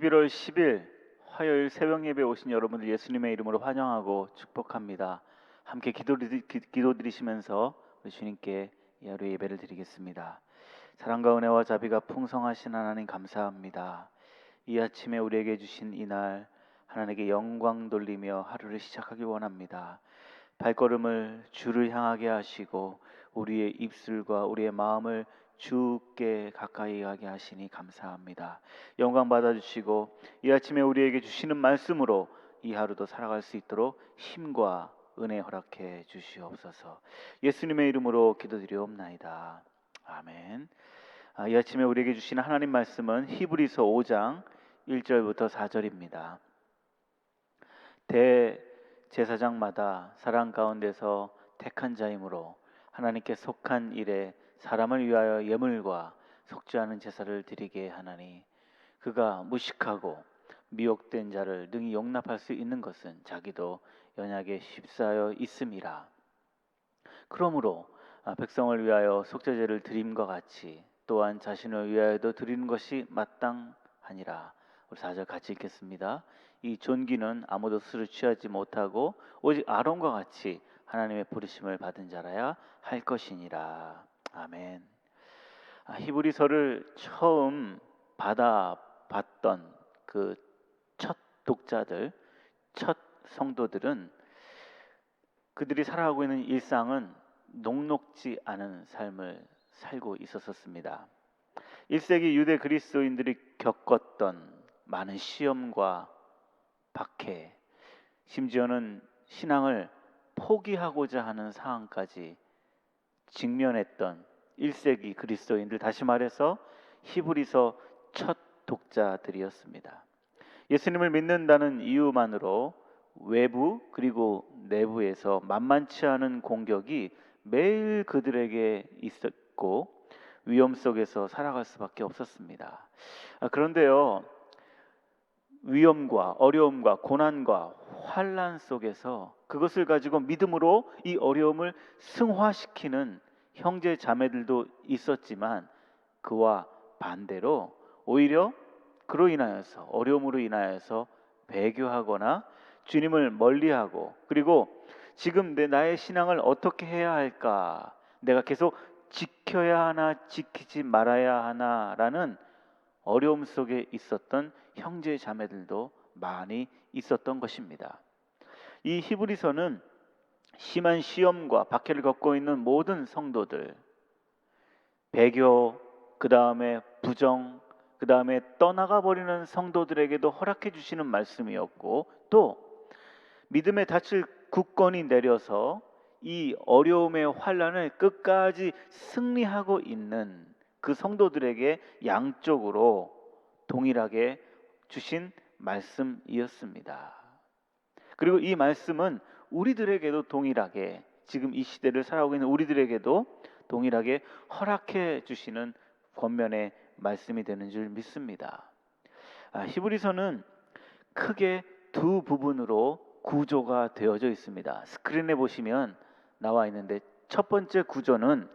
11월 10일 화요일 새벽 예배 오신 여러분들 예수님의 이름으로 환영하고 축복합니다. 함께 기도드리, 기- 기도드리시면서 우리 주님께 이 하루 예배를 드리겠습니다. 사랑과 은혜와 자비가 풍성하신 하나님 감사합니다. 이 아침에 우리에게 주신 이날 하나님께 영광 돌리며 하루를 시작하기 원합니다. 발걸음을 주를 향하게 하시고 우리의 입술과 우리의 마음을 주께 가까이 하게 하시니 감사합니다. 영광 받아 주시고 이 아침에 우리에게 주시는 말씀으로 이 하루도 살아갈 수 있도록 힘과 은혜 허락해 주시옵소서. 예수님의 이름으로 기도드리옵나이다. 아멘. 아, 이 아침에 우리에게 주시는 하나님 말씀은 히브리서 5장 1절부터 4절입니다. 대 제사장마다 사랑 가운데서 택한 자이므로 하나님께 속한 일에 사람을 위하여 예물과 속죄하는 제사를 드리게 하나니 그가 무식하고 미혹된 자를 능히 용납할 수 있는 것은 자기도 연약에 십사하여 있음이라. 그러므로 아, 백성을 위하여 속죄제를 드림과 같이 또한 자신을 위하여도 드리는 것이 마땅하니라. 우리 4절 같이 읽겠습니다. 이 존귀는 아무도 스스로 취하지 못하고 오직 아론과 같이 하나님의 부르심을 받은 자라야 할 것이니라. 아멘. 아, 히브리서를 처음 받아 봤던 그 첫 독자들, 첫 성도들은 그들이 살아가고 있는 일상은 녹록지 않은 삶을 살고 있었습니다. 1세기 유대 그리스도인들이 겪었던 많은 시험과 박해, 심지어는 신앙을 포기하고자 하는 상황까지 직면했던 1세기 그리스도인들 다시 말해서 히브리서 첫 독자들이었습니다. 예수님을 믿는다는 이유만으로 외부 그리고 내부에서 만만치 않은 공격이 매일 그들에게 있었고 위험 속에서 살아갈 수밖에 없었습니다. 아, 그런데요. 위험과 어려움과 고난과 환란 속에서 그것을 가지고 믿음으로 이 어려움을 승화시키는 형제 자매들도 있었지만 그와 반대로 오히려 그로 인하여서 어려움으로 인하여서 배교하거나 주님을 멀리하고 그리고 지금 내 나의 신앙을 어떻게 해야 할까? 내가 계속 지켜야 하나 지키지 말아야 하나라는 어려움 속에 있었던 형제 자매들도 많이 있었던 것입니다. 이 히브리서는 심한 시험과 박해를 겪고 있는 모든 성도들 배교 그 다음에 부정 그 다음에 떠나가 버리는 성도들에게도 허락해 주시는 말씀이었고 또 믿음의 닻을 굳건히 내려서 이 어려움의 환란을 끝까지 승리하고 있는 그 성도들에게 양쪽으로 동일하게 주신 말씀이었습니다. 그리고 이 말씀은 우리들에게도 동일하게 지금 이 시대를 살아오고 있는 우리들에게도 동일하게 허락해 주시는 권면의 말씀이 되는 줄 믿습니다. 아, 히브리서는 크게 두 부분으로 구조가 되어져 있습니다. 스크린에 보시면 나와 있는데 첫 번째 구조는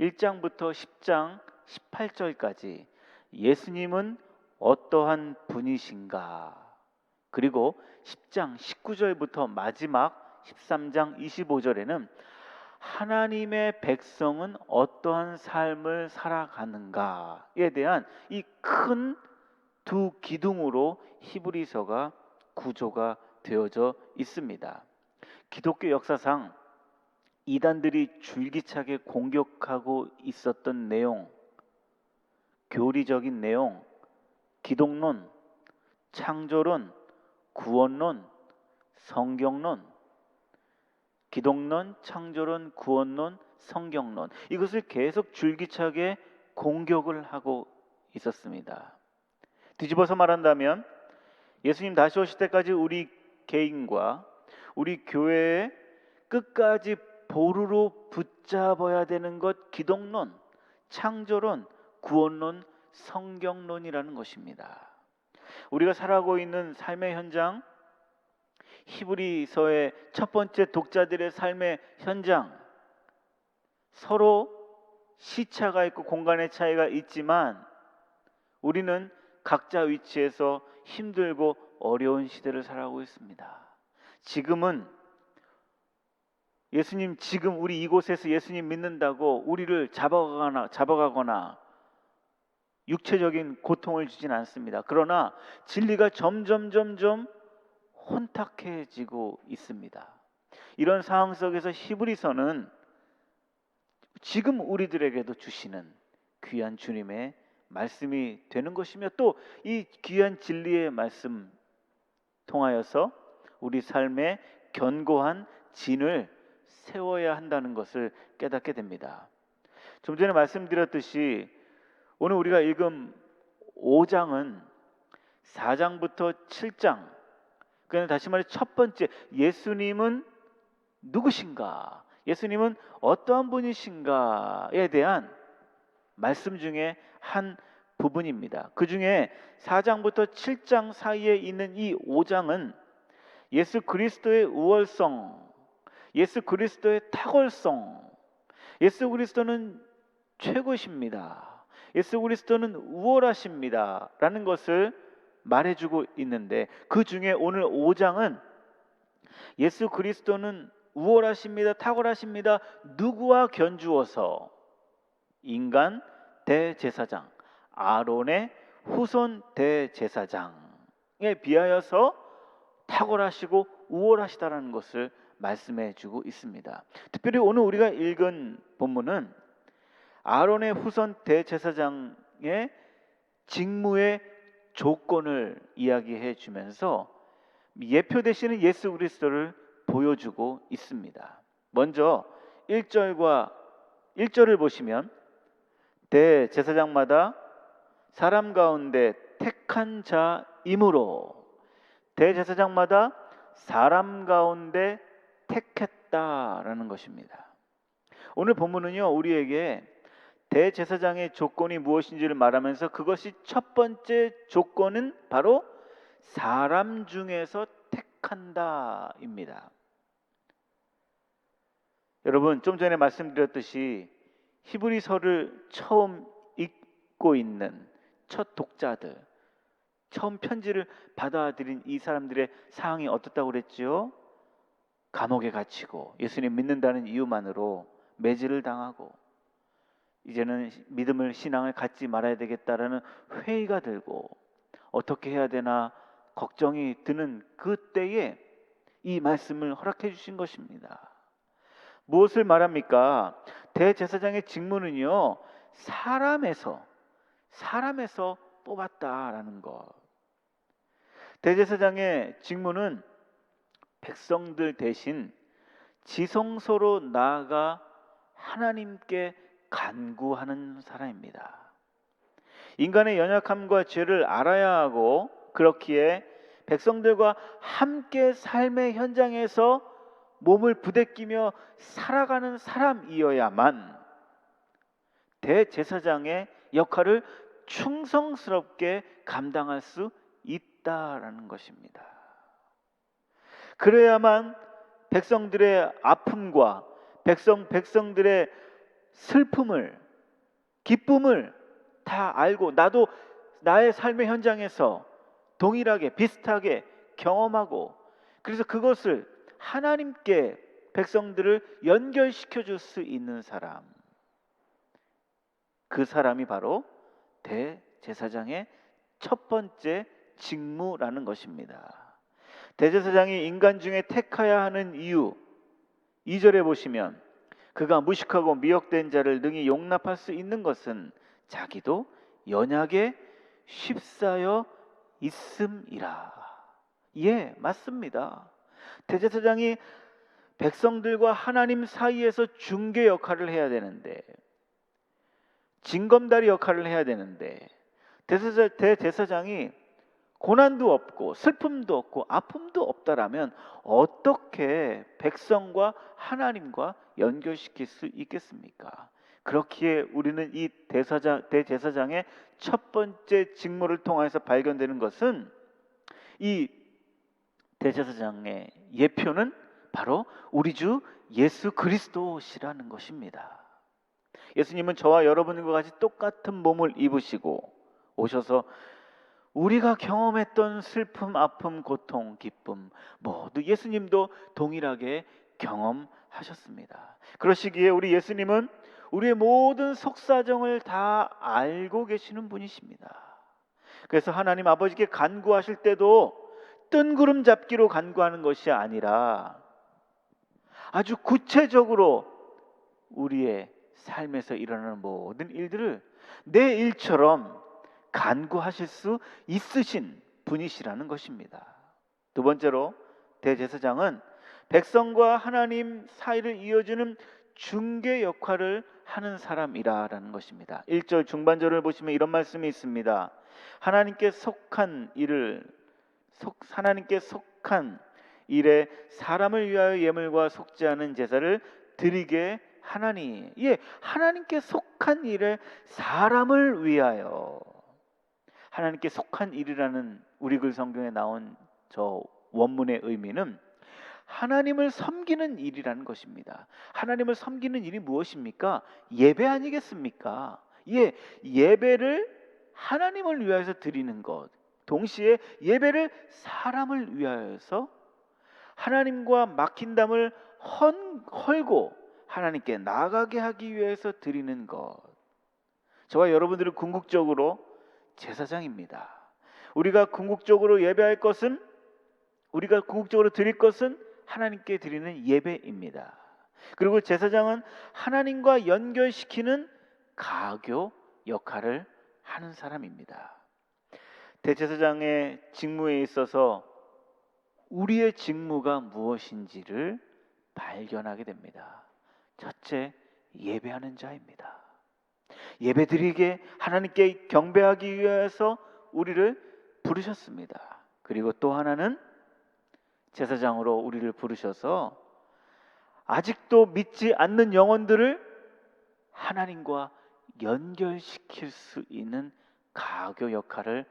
1장부터 10장 18절까지 예수님은 어떠한 분이신가 그리고 10장 19절부터 마지막 13장 25절에는 하나님의 백성은 어떠한 삶을 살아가는가에 대한 이 큰 두 기둥으로 히브리서가 구조가 되어져 있습니다. 기독교 역사상 이단들이 줄기차게 공격하고 있었던 내용, 교리적인 내용, 기독론, 창조론, 구원론, 성경론, 기독론, 창조론, 구원론, 성경론 이것을 계속 줄기차게 공격을 하고 있었습니다. 뒤집어서 말한다면 예수님 다시 오실 때까지 우리 개인과 우리 교회의 끝까지 보루로 붙잡아야 되는 것 기독론, 창조론, 구원론, 성경론이라는 것입니다. 우리가 살아가고 있는 삶의 현장, 히브리서의 첫 번째 독자들의 삶의 현장, 서로 시차가 있고 공간의 차이가 있지만 우리는 각자 위치에서 힘들고 어려운 시대를 살아가고 있습니다. 지금은 예수님 지금 우리 이곳에서 예수님 믿는다고 우리를 잡아가거나 잡아가거나 육체적인 고통을 주진 않습니다. 그러나 진리가 점점 점점 혼탁해지고 있습니다. 이런 상황 속에서 히브리서는 지금 우리들에게도 주시는 귀한 주님의 말씀이 되는 것이며 또 이 귀한 진리의 말씀 통하여서 우리 삶에 견고한 진을 세워야 한다는 것을 깨닫게 됩니다. 좀 전에 말씀드렸듯이 오늘 우리가 읽은 5장은 4장부터 7장 그냥 다시 말해 첫 번째 예수님은 누구신가? 예수님은 어떠한 분이신가에 대한 말씀 중에 한 부분입니다. 그 중에 4장부터 7장 사이에 있는 이 5장은 예수 그리스도의 우월성, 예수 그리스도의 탁월성, 예수 그리스도는 최고십니다. 예수 그리스도는 우월하십니다. 라는 것을 말해주고 있는데 그 중에 오늘 5장은 예수 그리스도는 우월하십니다. 탁월하십니다. 누구와 견주어서 인간 대제사장 아론의 후손 대제사장에 비하여서 탁월하시고 우월하시다라는 것을 말씀해 주고 있습니다. 특별히 오늘 우리가 읽은 본문은 아론의 후손 대제사장의 직무의 조건을 이야기해 주면서 예표 되시는 예수 그리스도를 보여주고 있습니다. 먼저 1절과 1절을 보시면 대제사장마다 사람 가운데 택한 자이므로 대제사장마다 사람 가운데 택했다라는 것입니다. 오늘 본문은요 우리에게 대제사장의 조건이 무엇인지를 말하면서 그것이 첫 번째 조건은 바로 사람 중에서 택한다입니다. 여러분 좀 전에 말씀드렸듯이 히브리서를 처음 읽고 있는 첫 독자들, 처음 편지를 받아들인 이 사람들의 상황이 어떻다고 그랬지요? 감옥에 갇히고 예수님 믿는다는 이유만으로 매질을 당하고 이제는 믿음을 신앙을 갖지 말아야 되겠다라는 회의가 들고 어떻게 해야 되나 걱정이 드는 그때에 이 말씀을 허락해 주신 것입니다. 무엇을 말합니까? 대제사장의 직무는요, 사람에서, 사람에서 뽑았다라는 것. 대제사장의 직무는 백성들 대신 지성소로 나아가 하나님께 간구하는 사람입니다. 인간의 연약함과 죄를 알아야 하고 그렇기에 백성들과 함께 삶의 현장에서 몸을 부대끼며 살아가는 사람이어야만 대제사장의 역할을 충성스럽게 감당할 수 있다라는 것입니다. 그래야만 백성들의 아픔과 백성 백성들의 슬픔을 기쁨을 다 알고 나도 나의 삶의 현장에서 동일하게 비슷하게 경험하고 그래서 그것을 하나님께 백성들을 연결시켜 줄 수 있는 사람. 그 사람이 바로 대제사장의 첫 번째 직무라는 것입니다. 대제사장이 인간 중에 택하야 하는 이유 2절에 보시면 그가 무식하고 미혹된 자를 능히 용납할 수 있는 것은 자기도 연약에 쉽사여 있음이라. 예, 맞습니다. 대제사장이 백성들과 하나님 사이에서 중개 역할을 해야 되는데 징검다리 역할을 해야 되는데 대제사, 대제사장이 고난도 없고 슬픔도 없고 아픔도 없다라면 어떻게 백성과 하나님과 연결시킬 수 있겠습니까? 그렇기에 우리는 이 대사장, 대제사장의 첫 번째 직무를 통해서 발견되는 것은 이 대제사장의 예표는 바로 우리 주 예수 그리스도시라는 것입니다. 예수님은 저와 여러분과 같이 똑같은 몸을 입으시고 오셔서 우리가 경험했던 슬픔, 아픔, 고통, 기쁨 모두 예수님도 동일하게 경험하셨습니다. 그러시기에 우리 예수님은 우리의 모든 속사정을 다 알고 계시는 분이십니다. 그래서 하나님 아버지께 간구하실 때도 뜬구름 잡기로 간구하는 것이 아니라 아주 구체적으로 우리의 삶에서 일어나는 모든 일들을 내 일처럼 간구하실 수 있으신 분이시라는 것입니다. 두 번째로 대제사장은 백성과 하나님 사이를 이어주는 중개 역할을 하는 사람이라라는 것입니다. 1절 중반절을 보시면 이런 말씀이 있습니다. 하나님께 속한 일을 속 하나님께 속한 일에 사람을 위하여 예물과 속지 않은 제사를 드리게 하나니 예 하나님께 속한 일에 사람을 위하여 하나님께 속한 일이라는 우리 글 성경에 나온 저 원문의 의미는 하나님을 섬기는 일이라는 것입니다. 하나님을 섬기는 일이 무엇입니까? 예배 아니겠습니까? 예, 예배를 하나님을 위하여서 드리는 것. 동시에 예배를 사람을 위하여서 하나님과 막힌 담을 헌, 헐고 하나님께 나가게 하기 위해서 드리는 것. 저와 여러분들은 궁극적으로 제사장입니다. 우리가 궁극적으로 예배할 것은 우리가 궁극적으로 드릴 것은 하나님께 드리는 예배입니다. 그리고 제사장은 하나님과 연결시키는 가교 역할을 하는 사람입니다. 대제사장의 직무에 있어서 우리의 직무가 무엇인지를 발견하게 됩니다. 첫째, 예배하는 자입니다. 예배드리게 하나님께 경배하기 위해서 우리를 부르셨습니다. 그리고 또 하나는 제사장으로 우리를 부르셔서 아직도 믿지 않는 영혼들을 하나님과 연결시킬 수 있는 가교 역할을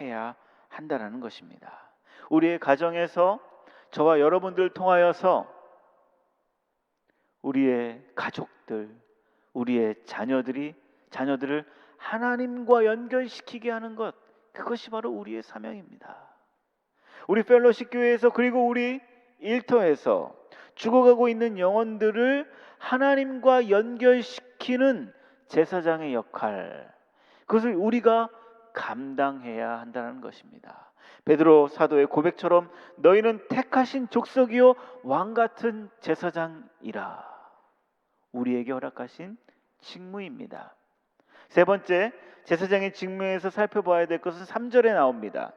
해야 한다는 것입니다. 우리의 가정에서 저와 여러분들 통하여서 우리의 가족들, 우리의 자녀들이 자녀들을 하나님과 연결시키게 하는 것 그것이 바로 우리의 사명입니다. 우리 펠로십 교회에서 그리고 우리 일터에서 죽어가고 있는 영혼들을 하나님과 연결시키는 제사장의 역할 그것을 우리가 감당해야 한다는 것입니다. 베드로 사도의 고백처럼 너희는 택하신 족속이요 왕 같은 제사장이라 우리에게 허락하신 직무입니다. 세 번째 제사장의 직무에서 살펴봐야 될 것은 3절에 나옵니다.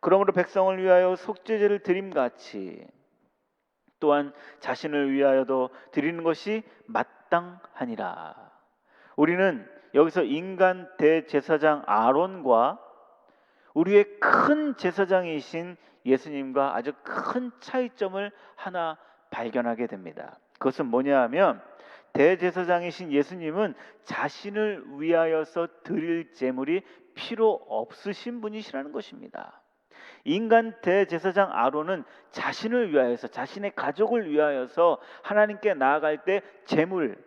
그러므로 백성을 위하여 속죄제를 드림같이 또한 자신을 위하여도 드리는 것이 마땅하니라. 우리는 여기서 인간 대제사장 아론과 우리의 큰 제사장이신 예수님과 아주 큰 차이점을 하나 발견하게 됩니다. 그것은 뭐냐 하면 대제사장이신 예수님은 자신을 위하여서 드릴 제물이 필요 없으신 분이시라는 것입니다. 인간 대제사장 아론은 자신을 위하여서 자신의 가족을 위하여서 하나님께 나아갈 때 제물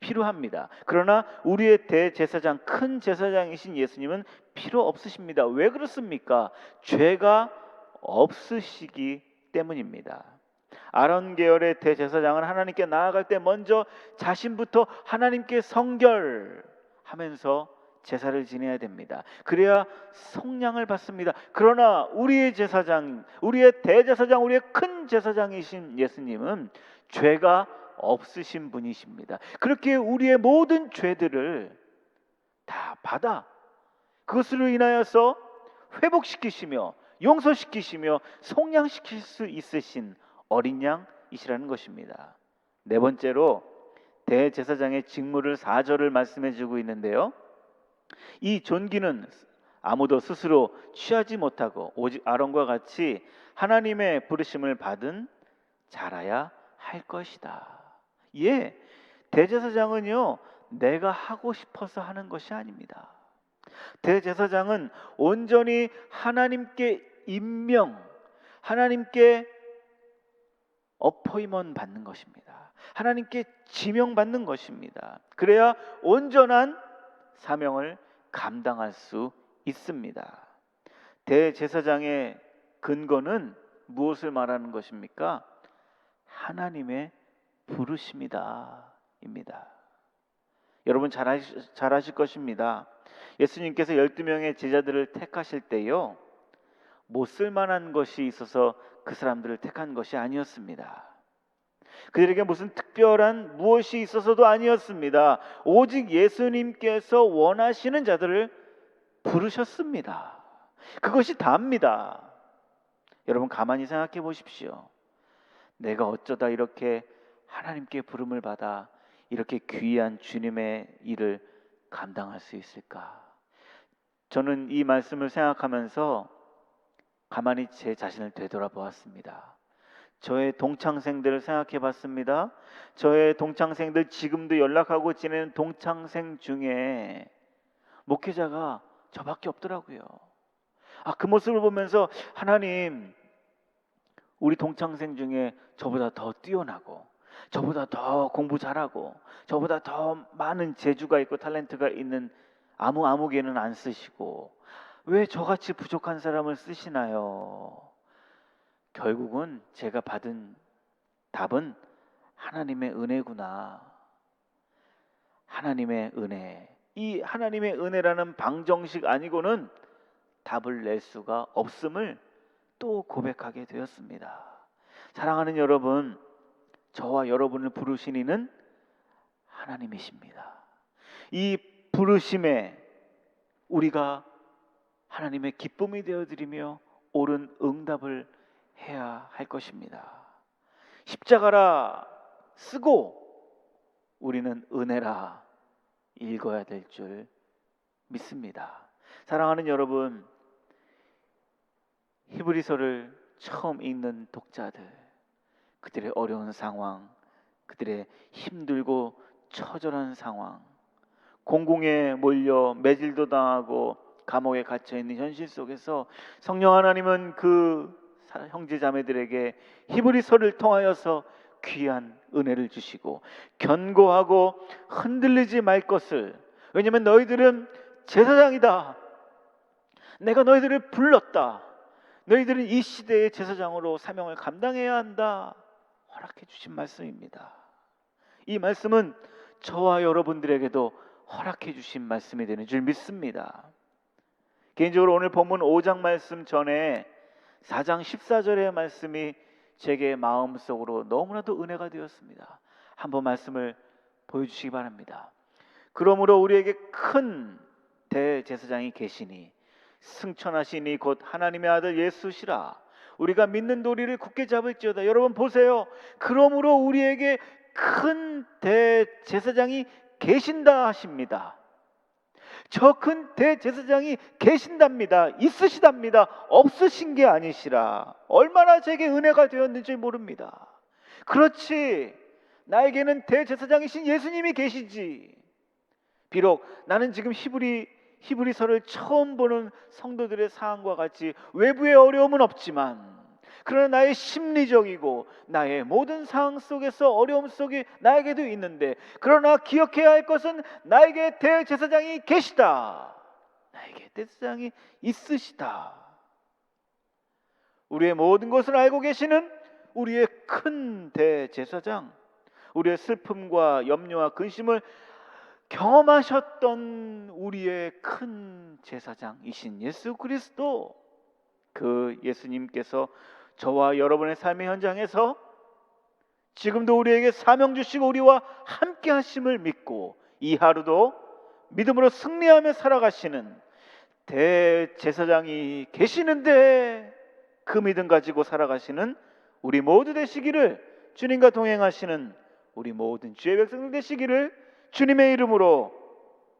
필요합니다. 그러나 우리의 대제사장 큰 제사장이신 예수님은 필요 없으십니다. 왜 그렇습니까? 죄가 없으시기 때문입니다. 아론 계열의 대제사장은 하나님께 나아갈 때 먼저 자신부터 하나님께 성결하면서 제사를 지내야 됩니다. 그래야 성량을 받습니다. 그러나 우리의 제사장, 우리의 대제사장, 우리의 큰 제사장이신 예수님은 죄가 없으신 분이십니다. 그렇게 우리의 모든 죄들을 다 받아 그것으로 인하여서 회복시키시며 용서시키시며 속량시킬 수 있으신 어린 양이시라는 것입니다. 네 번째로 대제사장의 직무를 4절을 말씀해 주고 있는데요. 이 존귀는 아무도 스스로 취하지 못하고 오직 아론과 같이 하나님의 부르심을 받은 자라야 할 것이다. 예, 대제사장은요, 내가 하고 싶어서 하는 것이 아닙니다. 대제사장은 온전히 하나님께 임명, 하나님께 어포이먼 받는 것입니다. 하나님께 지명받는 것입니다. 그래야 온전한 사명을 감당할 수 있습니다. 대제사장의 근거는 무엇을 말하는 것입니까? 하나님의 부르심이다. 입니다. 여러분 잘, 아시, 잘 아실 것입니다. 예수님께서 12명의 제자들을 택하실 때요. 못 쓸만한 것이 있어서 그 사람들을 택한 것이 아니었습니다. 그들에게 무슨 특별한 무엇이 있어서도 아니었습니다. 오직 예수님께서 원하시는 자들을 부르셨습니다. 그것이 다입니다. 여러분 가만히 생각해 보십시오. 내가 어쩌다 이렇게 하나님께 부름을 받아 이렇게 귀한 주님의 일을 감당할 수 있을까? 저는 이 말씀을 생각하면서 가만히 제 자신을 되돌아보았습니다. 저의 동창생들을 생각해 봤습니다. 저의 동창생들 지금도 연락하고 지내는 동창생 중에 목회자가 저밖에 없더라고요. 아, 그 모습을 보면서 하나님, 우리 동창생 중에 저보다 더 뛰어나고, 저보다 더 공부 잘하고, 저보다 더 많은 재주가 있고 탤런트가 있는 아무 아무개는 안 쓰시고, 왜 저같이 부족한 사람을 쓰시나요? 결국은 제가 받은 답은 하나님의 은혜구나. 하나님의 은혜. 이 하나님의 은혜라는 방정식 아니고는 답을 낼 수가 없음을 또 고백하게 되었습니다. 사랑하는 여러분, 저와 여러분을 부르신 이는 하나님이십니다. 이 부르심에 우리가 하나님의 기쁨이 되어 드리며 옳은 응답을 해야 할 것입니다. 십자가라 쓰고 우리는 은혜라 읽어야 될 줄 믿습니다. 사랑하는 여러분, 히브리서를 처음 읽는 독자들, 그들의 어려운 상황, 그들의 힘들고 처절한 상황, 공공에 몰려 매질도 당하고 감옥에 갇혀 있는 현실 속에서 성령 하나님은 그 형제 자매들에게 히브리서를 통하여서 귀한 은혜를 주시고 견고하고 흔들리지 말 것을 왜냐하면 너희들은 제사장이다. 내가 너희들을 불렀다. 너희들은 이 시대의 제사장으로 사명을 감당해야 한다. 허락해 주신 말씀입니다. 이 말씀은 저와 여러분들에게도 허락해 주신 말씀이 되는 줄 믿습니다. 개인적으로 오늘 본문 5장 말씀 전에 4장 14절의 말씀이 제게 마음속으로 너무나도 은혜가 되었습니다. 한번 말씀을 보여주시기 바랍니다. 그러므로 우리에게 큰 대제사장이 계시니 승천하시니 곧 하나님의 아들 예수시라. 우리가 믿는 도리를 굳게 잡을지어다. 여러분 보세요. 그러므로 우리에게 큰 대제사장이 계신다 하십니다. 저 큰 대제사장이 계신답니다. 있으시답니다. 없으신 게 아니시라. 얼마나 제게 은혜가 되었는지 모릅니다. 그렇지. 나에게는 대제사장이신 예수님이 계시지. 비록 나는 지금 히브리 히브리서를 처음 보는 성도들의 상황과 같이 외부의 어려움은 없지만 그러나 나의 심리적이고 나의 모든 상황 속에서 어려움 속에 나에게도 있는데 그러나 기억해야 할 것은 나에게 대제사장이 계시다. 나에게 대제사장이 있으시다. 우리의 모든 것을 알고 계시는 우리의 큰 대제사장, 우리의 슬픔과 염려와 근심을 경험하셨던 우리의 큰 제사장이신 예수 그리스도 그 예수님께서 저와 여러분의 삶의 현장에서 지금도 우리에게 사명 주시고 우리와 함께 하심을 믿고 이 하루도 믿음으로 승리하며 살아가시는 대제사장이 계시는데 그 믿음 가지고 살아가시는 우리 모두 되시기를 주님과 동행하시는 우리 모든 주의 백성들 되시기를 주님의 이름으로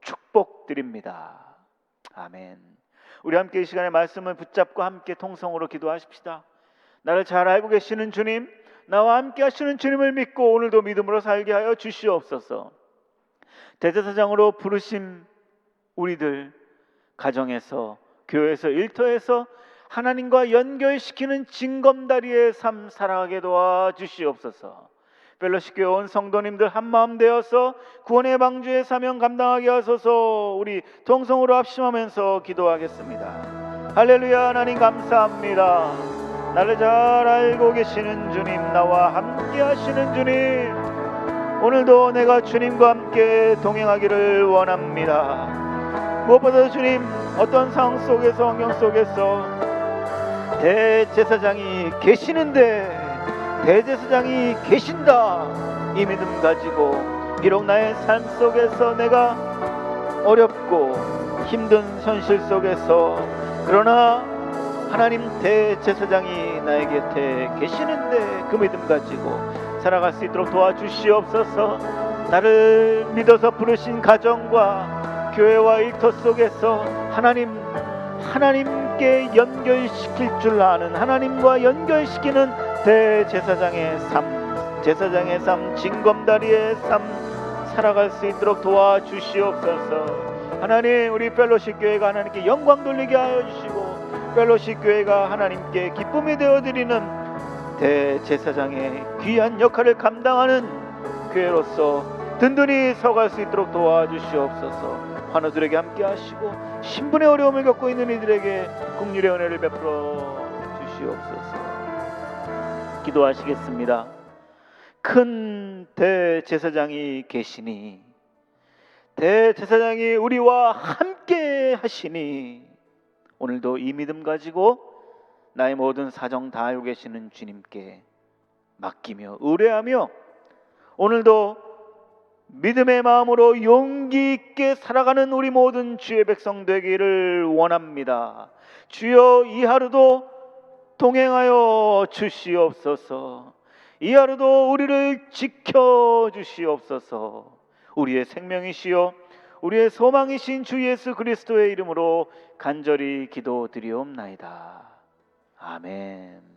축복드립니다. 아멘. 우리 함께 이 시간에 말씀을 붙잡고 함께 통성으로 기도하십시다. 나를 잘 알고 계시는 주님, 나와 함께 하시는 주님을 믿고 오늘도 믿음으로 살게 하여 주시옵소서. 대제사장으로 부르심 우리들 가정에서 교회에서 일터에서 하나님과 연결시키는 징검다리의 삶 살아가게 도와 주시옵소서. 펠로시 교회 온 성도님들 한 마음 되어서 구원의 방주의 사명 감당하게 하소서 우리 동성으로 합심하면서 기도하겠습니다. 할렐루야 하나님 감사합니다. 나를 잘 알고 계시는 주님 나와 함께 하시는 주님 오늘도 내가 주님과 함께 동행하기를 원합니다. 무엇보다 주님 어떤 상황 속에서 환경 속에서 대제사장이 계시는데 대제사장이 계신다 이 믿음 가지고 비록 나의 삶 속에서 내가 어렵고 힘든 현실 속에서 그러나 하나님 대제사장이 나의 곁에 계시는데 그 믿음 가지고 살아갈 수 있도록 도와주시옵소서. 나를 믿어서 부르신 가정과 교회와 일터 속에서 하나님 하나님께 연결시킬 줄 아는 하나님과 연결시키는 대제사장의 삶 제사장의 삶 징검다리의 삶 살아갈 수 있도록 도와주시옵소서. 하나님 우리 펠로십 교회가 하나님께 영광 돌리게 하여 주시고 펠로십 교회가 하나님께 기쁨이 되어드리는 대제사장의 귀한 역할을 감당하는 교회로서 든든히 서갈 수 있도록 도와주시옵소서. 환우들에게 함께 하시고 신분의 어려움을 겪고 있는 이들에게 국률의 은혜를 베풀어 주시옵소서. 기도하시겠습니다. 큰 대제사장이 계시니 대제사장이 우리와 함께 하시니 오늘도 이 믿음 가지고 나의 모든 사정 다 알고 계시는 주님께 맡기며 의뢰하며 오늘도 믿음의 마음으로 용기 있게 살아가는 우리 모든 주의 백성 되기를 원합니다. 주여 이 하루도 동행하여 주시옵소서. 이 하루도 우리를 지켜 주시옵소서. 우리의 생명이시여 우리의 소망이신 주 예수 그리스도의 이름으로 간절히 기도드리옵나이다. 아멘.